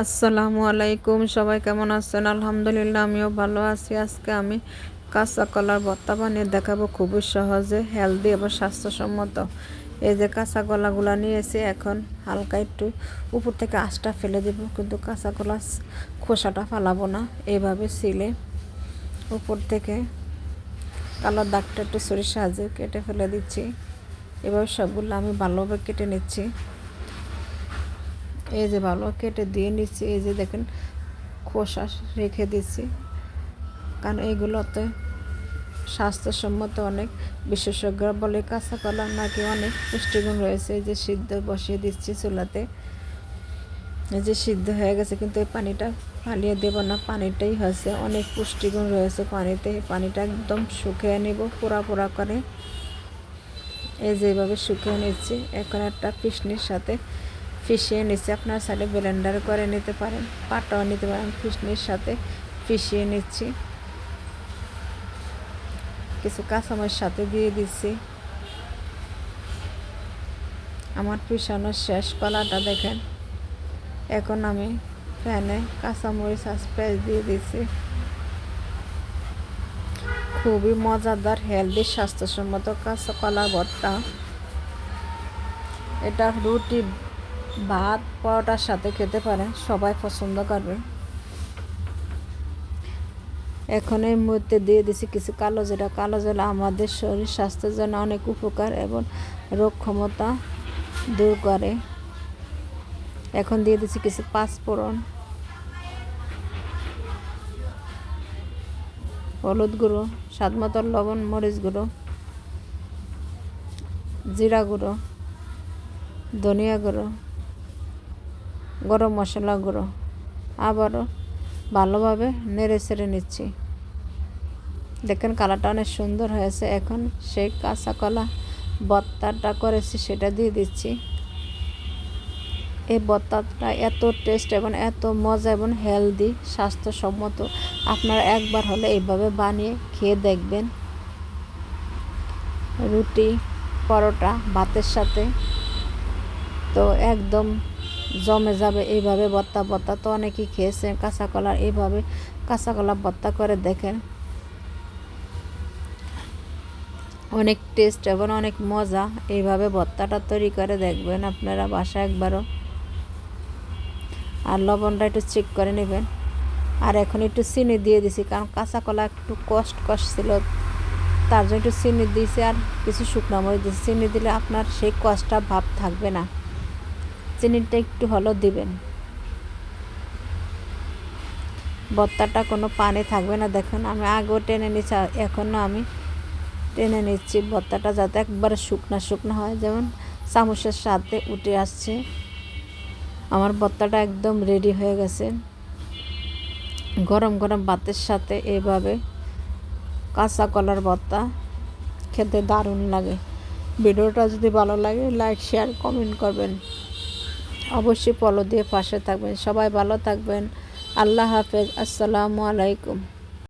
আসসালামু আলাইকুম, সবাই কেমন আছেন? আলহামদুলিল্লাহ, আমিও ভালো আছি। আজকে আমি কাঁচা কলার ভর্তা বানিয়ে দেখাবো খুবই সহজে, হেলদি এবং স্বাস্থ্যসম্মত। এই যে কাঁচা কলাগুলো নিয়েছি এখন হালকা একটু উপর থেকে আঁশটা ফেলে দেব, কিন্তু কাঁচা কলা খোসাটা ফালাবো না। এইভাবে সিলে উপর থেকে কালো দাগটা একটু সরিষা সাহায্যে কেটে ফেলে দিচ্ছি। এভাবে সবগুলো আমি ভালোভাবে কেটে নিচ্ছি। এই যে ভালো কেটে দিয়ে নিচ্ছি, এই যে দেখেন খোসা রেখে দিচ্ছি। কারণ এইগুলোতে স্বাস্থ্যসম্মত অনেক বিশেষজ্ঞরা বলে কাঁচা কলা নাকি অনেক পুষ্টিগুণ রয়েছে। এই যে সিদ্ধ বসিয়ে দিচ্ছি চুলাতে। এই যে সিদ্ধ হয়ে গেছে, কিন্তু এই পানিটা ফালিয়ে দেব না। পানিটাই হয়েছে অনেক পুষ্টিগুণ রয়েছে পানিতে। পানিটা একদম শুকিয়ে নেব পোড়া পোড়া করে। এই যেভাবে শুকিয়ে নিচ্ছি। এখন একটা পিসনির সাথে ফিশিয়ে নিচ্ছি। আপনার সাইডে ব্লেন্ডার করে নিতে পারেন, পাটাও নিতে পারেন ফিশনির সাথে ফিশিয়ে নিচ্ছি। কিছু কাঁচামরিচ সাথে দিয়ে দিচ্ছি। আমার পিসানো শেষ কলাটা দেখেন। এখন আমি ফ্যানে কাঁচামরিচ পেঁয়াজ দিয়ে দিচ্ছি। খুবই মজাদার হেলদি স্বাস্থ্যসম্মত কাঁচা কলা ভর্তা। এটা রুটি ভাত, পরোটার সাথে খেতে পারেন সবাই পছন্দ করবে। এখন এই মুহূর্তে দিয়ে দিছি কিছু কালো জিরা। কালো জিরা আমাদের শরীর স্বাস্থ্যের জন্য অনেক উপকার এবং রোগ ক্ষমতা দূর করে। এখন দিয়ে দিছি কিছু পাঁচফোড়ন। হলুদ গুঁড়ো, স্বাদ মতো লবণ, মরিচ গুঁড়ো, জিরা গুঁড়ো, ধনিয়া গুঁড়ো গরম মশলা গুঁড়ো। আবারও ভালোভাবে নেড়ে ছেড়ে নিচ্ছি। দেখেন কালারটা অনেক সুন্দর হয়েছে। এখন সেই কাঁচা কলা বত্তাটা করেছি, সেটা দিয়ে দিচ্ছি। এই বত্তাটা এত টেস্ট এবং এত মজা এবং হেলদি, স্বাস্থ্যসম্মত। আপনারা একবার হলে এইভাবে বানিয়ে খেয়ে দেখবেন। রুটি, পরোটা, ভাতের সাথে। তো একদম জমে যাবে এইভাবে বত্তা বত্তা। তো অনেকেই খেয়েছে কাঁচা কলার এইভাবে কাঁচা কলা বত্তা করে দেখেন। অনেক টেস্ট এবং অনেক মজা। এইভাবে ভর্তাটা তৈরি করে দেখবেন আপনারা বাসা একবারও। আর লবণটা একটু চেক করে নেবেন। আর এখন একটু চিনি দিয়ে দিছি, কারণ কাঁচা কলা একটু কষ্ট কষ্ট ছিল, তার জন্য একটু চিনি দিয়েছি আর কিছু শুকনো মরিচ দিয়েছি। চিনি দিলে আপনার সেই কষ্টটা ভাব থাকবে না। চিনিটা একটু হলো দিবেন। বত্তাটা কোনো পানি থাকবে না, দেখুন। আমি আগেও টেনে নিচ্ছি এখনও আমি টেনে নিচ্ছি বত্তাটা যাতে একবারে শুকনো শুকনো হয়। যেমন চামচের সাথে উঠে আসছে। আমার বত্তাটা একদম রেডি হয়ে গেছে। গরম গরম ভাতের সাথে এইভাবে কাঁচা কলার বত্তা খেতে দারুণ লাগে। ভিডিওটা যদি ভালো লাগে লাইক শেয়ার কমেন্ট করবেন। অবশ্যই পলো দিয়ে পাশে থাকবেন। সবাই ভালো থাকবেন। আল্লাহ হাফেজ। আসসালামু আলাইকুম।